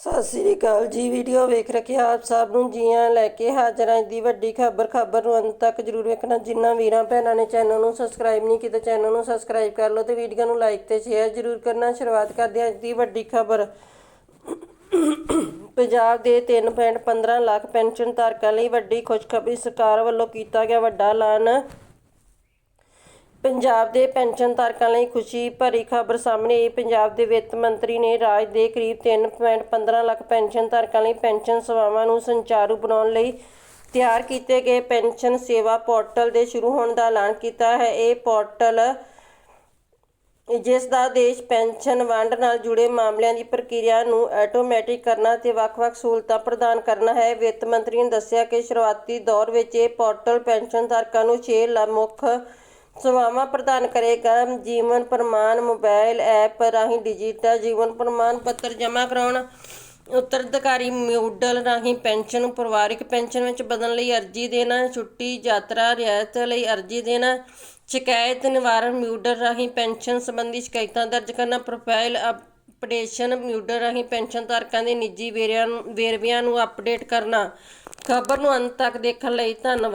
ਸਤਿ ਸ੍ਰੀ ਅਕਾਲ ਜੀ ਵੀਡੀਓ ਵੇਖ ਰਹੇ ਆਪ ਸਭ ਨੂੰ, ਜੀਆਂ ਲੈ ਕੇ ਹਾਜ਼ਰ ਹਾਂ ਦੀ ਵੱਡੀ ਖਬਰ ਖਬਰ ਨੂੰ ਅੰਤ ਤੱਕ ਜਰੂਰ ਵੇਖਣਾ। ਜਿਨ੍ਹਾਂ ਵੀਰਾਂ ਭੈਣਾਂ ਨੇ ਚੈਨਲ ਨੂੰ ਸਬਸਕ੍ਰਾਈਬ ਨਹੀਂ ਕੀਤਾ ਚੈਨਲ ਨੂੰ ਸਬਸਕ੍ਰਾਈਬ ਕਰ ਲਓ ਤੇ ਵੀਡੀਓ ਨੂੰ ਲਾਈਕ ਤੇ ਸ਼ੇਅਰ ਜਰੂਰ ਕਰਨਾ। ਸ਼ੁਰੂਆਤ ਕਰਦੇ ਹਾਂ ਅੱਜ ਦੀ ਵੱਡੀ ਖਬਰ। ਪੰਜਾਬ ਦੇ 3.15 ਲੱਖ ਪੈਨਸ਼ਨ ਧਾਰਕਾਂ ਲਈ ਵੱਡੀ ਖੁਸ਼ਖਬਰੀ ਸਰਕਾਰ ਵੱਲੋਂ ਕੀਤਾ ਗਿਆ ਵੱਡਾ ਐਲਾਨ। ਪੰਜਾਬ ਦੇ ਪੈਨਸ਼ਨ ਧਾਰਕਾਂ ਲਈ ਖੁਸ਼ੀ ਭਰੀ ਖਬਰ ਸਾਹਮਣੇ ਆਈ। ਪੰਜਾਬ ਦੇ ਵਿੱਤ ਮੰਤਰੀ ਨੇ ਰਾਜ ਦੇ ਕਰੀਬ 3.15 ਲੱਖ ਪੈਨਸ਼ਨ ਧਾਰਕਾਂ ਲਈ ਪੈਨਸ਼ਨ ਸੇਵਾਵਾਂ ਨੂੰ ਸੰਚਾਰੂ ਬਣਾਉਣ ਲਈ ਤਿਆਰ ਕੀਤੇ ਗਏ। ਪੈਨਸ਼ਨ ਸੇਵਾ ਪੋਰਟਲ ਦੇ ਸ਼ੁਰੂ ਹੋਣ ਦਾ ਐਲਾਨ ਕੀਤਾ ਹੈ। ਇਹ ਪੋਰਟਲ ਜਿਸ ਦਾ ਦੇਸ਼ ਪੈਨਸ਼ਨ ਵੰਡ ਨਾਲ ਜੁੜੇ ਮਾਮਲਿਆਂ ਦੀ ਪ੍ਰਕਿਰਿਆ ਨੂੰ ਆਟੋਮੈਟਿਕ ਕਰਨਾ ਤੇ ਵੱਖ-ਵੱਖ ਸਹੂਲਤਾਂ ਪ੍ਰਦਾਨ ਕਰਨਾ ਹੈ। ਵਿੱਤ ਮੰਤਰੀ ਨੇ ਦੱਸਿਆ ਕਿ ਸ਼ੁਰੂਆਤੀ ਦੌਰ ਵਿੱਚ ਇਹ ਪੋਰਟਲ ਪੈਨਸ਼ਨ ਧਾਰਕਾਂ ਨੂੰ 6 ਲ ਮੁੱਖ ਸੇਵਾਵਾਂ ਪ੍ਰਦਾਨ ਕਰੇਗਾ ਜੀਵਨ, ਪ੍ਰਮਾਣ ਮੋਬਾਈਲ ਐਪ ਰਾਹੀਂ ਡਿਜੀਟਲ ਜੀਵਨ ਪ੍ਰਮਾਣ ਪੱਤਰ ਜਮ੍ਹਾਂ ਕਰਾਉਣ, ਉੱਤਰਾਧਿਕਾਰੀ ਮਿਊਡਲ ਰਾਹੀਂ ਪੈਨਸ਼ਨ ਨੂੰ ਪਰਿਵਾਰਿਕ ਪੈਨਸ਼ਨ ਵਿੱਚ ਬਦਲਣ ਲਈ ਅਰਜ਼ੀ ਦੇਣਾ, ਛੁੱਟੀ, ਯਾਤਰਾ, ਰਿਆਇਤ ਲਈ ਅਰਜ਼ੀ ਦੇਣਾ, ਸ਼ਿਕਾਇਤ ਨਿਵਾਰਨ ਮਿਊਡਲ ਰਾਹੀਂ ਪੈਨਸ਼ਨ ਸੰਬੰਧੀ ਸ਼ਿਕਾਇਤਾਂ ਦਰਜ ਕਰਨਾ ਪ੍ਰੋਫਾਈਲ ਅਪਡੇਸ਼ਨ ਮਿਊਡਲ ਰਾਹੀਂ ਪੈਨਸ਼ਨ ਧਾਰਕਾਂ ਦੇ ਨਿੱਜੀ ਵੇਰਿਆਂ ਵੇਰਵਿਆਂ ਨੂੰ ਅਪਡੇਟ ਕਰਨਾ। ਖਬਰ ਨੂੰ ਅੰਤ ਤੱਕ ਦੇਖਣ ਲਈ ਧੰਨਵਾਦ।